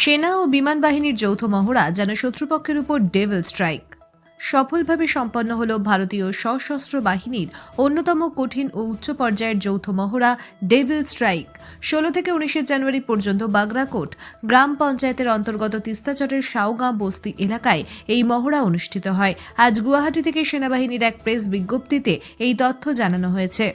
সেনা ও বিমান বাহিনীর যৌথ মহড়া যেন শত্রুপক্ষের উপর ডেভিল স্ট্রাইক সফলভাবে সম্পন্ন হল ভারতীয় সশস্ত্র বাহিনীর অন্যতম কঠিন ও উচ্চ পর্যায়ের যৌথ মহড়া ডেভিল স্ট্রাইক ষোলো থেকে উনিশে জানুয়ারি পর্যন্ত বাগরাকোট গ্রাম পঞ্চায়েতের অন্তর্গত তিস্তাচরের সাউগাঁ বস্তি এলাকায় এই মহড়া অনুষ্ঠিত হয়। আজ গুয়াহাটি থেকে সেনাবাহিনীর এক প্রেস বিজ্ঞপ্তিতে এই তথ্য জানানো হয়েছে।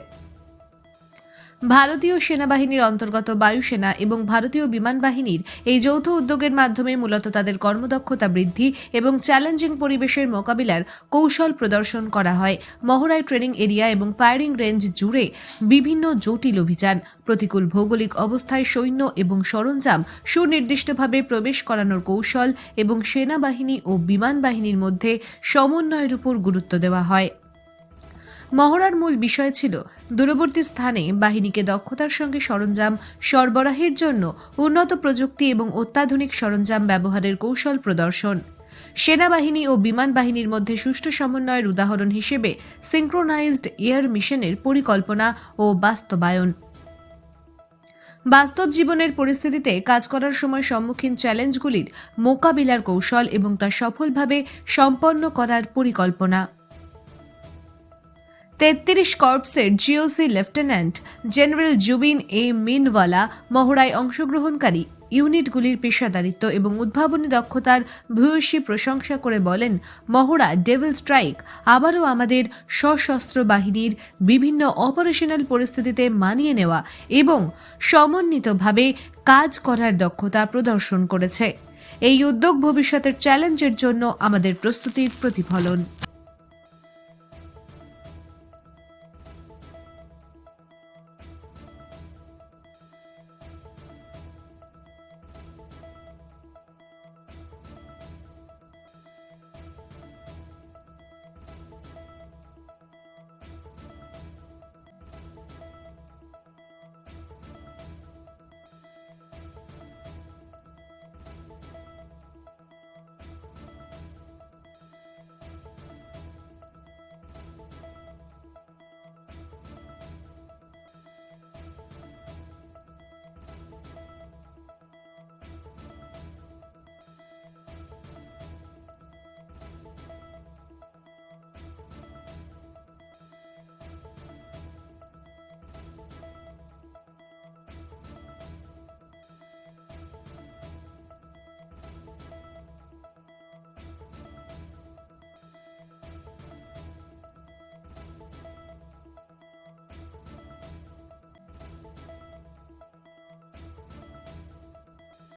ভারতীয় সেনাবাহিনীর অন্তর্গত বায়ুসেনা এবং ভারতীয় বিমান বাহিনীর এই যৌথ উদ্যোগের মাধ্যমে মূলত তাদের কর্মদক্ষতা বৃদ্ধি এবং চ্যালেঞ্জিং পরিবেশের মোকাবিলার কৌশল প্রদর্শন করা হয়। মহড়ায় ট্রেনিং এরিয়া এবং ফায়ারিং রেঞ্জ জুড়ে বিভিন্ন জটিল অভিযান, প্রতিকূল ভৌগোলিক অবস্থায় সৈন্য এবং সরঞ্জাম সুনির্দিষ্টভাবে প্রবেশ করানোর কৌশল এবং সেনাবাহিনী ও বিমান বাহিনীর মধ্যে সমন্বয়ের উপর গুরুত্ব দেওয়া হয়। মহড়ার মূল বিষয় ছিল দূরবর্তী স্থানে বাহিনীকে দক্ষতার সঙ্গে সরঞ্জাম সরবরাহের জন্য উন্নত প্রযুক্তি এবং অত্যাধুনিক সরঞ্জাম ব্যবহারের কৌশল প্রদর্শন। সেনাবাহিনী ও বিমান বাহিনীর মধ্যে সুষ্ঠু সমন্বয়ের উদাহরণ হিসেবে সিঙ্ক্রোনাইজড এয়ার মিশনের পরিকল্পনা ও বাস্তবায়ন। বাস্তব জীবনের পরিস্থিতিতে কাজ করার সময় সম্মুখীন চ্যালেঞ্জগুলির মোকাবিলার কৌশল এবং তা সফলভাবে সম্পন্ন করার পরিকল্পনা। তেত্রিশ কর্পসের GOC lieutenant general Zubin A Minwala মহড়ায় অংশগ্রহণকারী। ইউনিটগুলির পেশাদারিত্ব এবং উদ্ভাবনী দক্ষতার ভূয়সী প্রশংসা করে বলেন, মহড়া ডেভিল স্ট্রাইক আবারও আমাদের সশস্ত্র বাহিনীর বিভিন্ন অপারেশনাল পরিস্থিতিতে মানিয়ে নেওয়া এবং সমন্বিতভাবে কাজ করার দক্ষতা প্রদর্শন করেছে। এই উদ্যোগ ভবিষ্যতের চ্যালেঞ্জের জন্য আমাদের প্রস্তুতির প্রতিফলন।